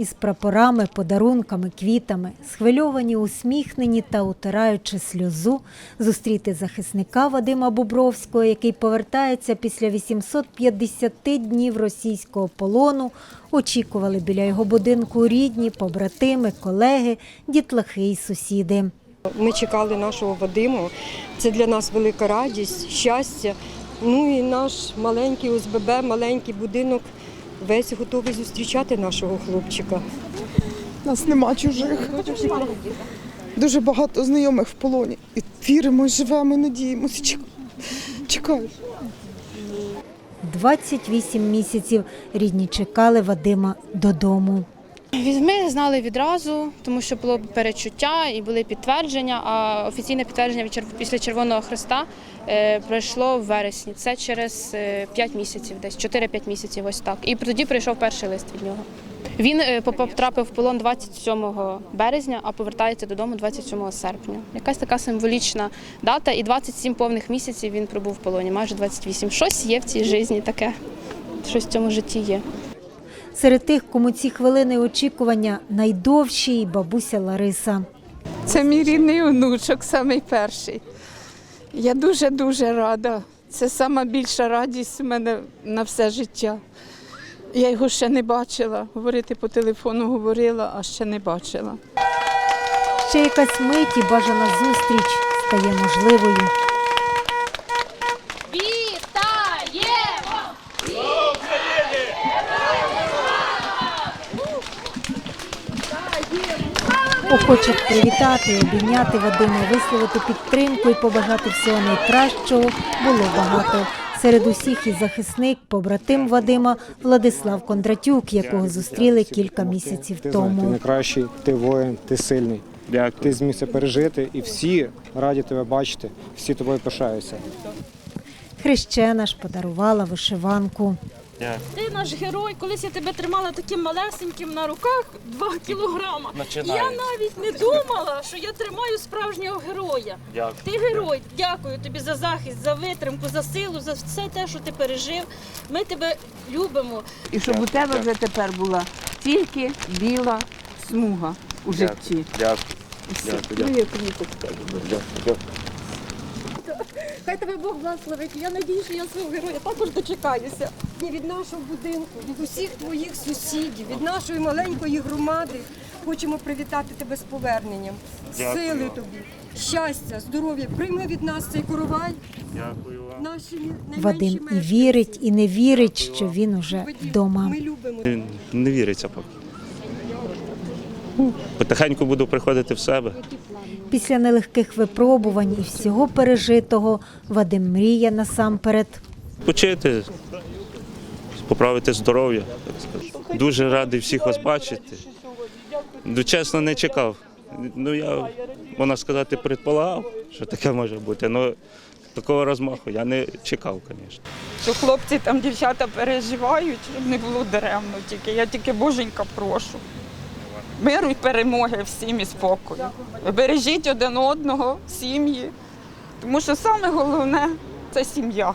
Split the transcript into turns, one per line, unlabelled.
із прапорами, подарунками, квітами, схвильовані, усміхнені та утираючи сльозу, зустріти захисника Вадима Бубровського, який повертається після 850 днів російського полону, очікували біля його будинку рідні, побратими, колеги, дітлахи і сусіди.
Ми чекали нашого Вадиму. Це для нас велика радість, щастя. Ну і наш маленький ОСББ, маленький будинок весь готовий зустрічати нашого хлопчика.
Нас нема чужих. Дуже багато знайомих в полоні. І віримо, живемо, і надіємося. Чек- Чекаємо.
28 місяців рідні чекали Вадима додому.
Ми знали відразу, тому що було перечуття і були підтвердження. А офіційне підтвердження після Червоного Христа е, пройшло в вересні. Це через 5 місяців, десь 4-5 місяців, ось так. І тоді прийшов перший лист від нього. Він е, потрапив в полон 27 березня, а повертається додому 27 серпня. Якась така символічна дата, і 27 повних місяців він пробув в полоні, майже 28. Щось є в цій житті таке, щось в цьому житті є.
Серед тих, кому ці хвилини очікування найдовші, і бабуся Лариса.
Це мій рідний онучок, самий перший. Я дуже-дуже рада. Це сама більша радість у мене на все життя. Я його ще не бачила. Говорити по телефону говорила, а ще не бачила.
Ще якась мить і бажана зустріч стає можливою. Охочих привітати, обійняти Вадима, висловити підтримку і побажати всього найкращого було багато. Серед усіх і захисник, побратим Вадима Владислав Кондратюк, якого зустріли кілька місяців
знаєш, ти
тому.
найкращий, ти воїн, ти сильний.
Дякую.
Ти зміг це пережити, і всі раді тебе бачити, всі тобою пишаються.
Хрещена ж подарувала вишиванку.
Ти наш герой, колись я тебе тримала таким малесеньким на руках 2 кілограма. Я навіть не думала, що я тримаю справжнього героя.
Дякую.
Ти герой, дякую тобі за захист, за витримку, за силу, за все те, що ти пережив. Ми тебе любимо.
І щоб у тебе вже тепер була тільки біла смуга у житті.
Дякую. Дякую. Дякую.
Хай тебе Бог благословить. Я надію, що я свого героя також дочекаюся. І від нашого будинку, від усіх твоїх сусідів, від нашої маленької громади хочемо привітати тебе з поверненням.
Дякую
Сили тобі, щастя, здоров'я. Прийми від нас цей коровай.
Дякую вам.
Наші
Вадим і
мешканці.
вірить, і не вірить, що він уже вдома.
Ми любимо.
Не- Не віриться поки. Потихеньку буду приходити в себе.
Після нелегких випробувань і всього пережитого Вадим мріє насамперед
Почити, поправити здоров'я. Дуже радий всіх вас бачити. Ну, чесно, не чекав. Ну, я, можна сказати, предполагав, що таке може бути. але такого розмаху я не чекав, звісно.
Що хлопці там, дівчата переживають, щоб не було даремно тільки. Я тільки боженька прошу. Миру і перемоги всім і спокою. Бережіть один одного, сім'ї. Тому що саме головне це сім'я.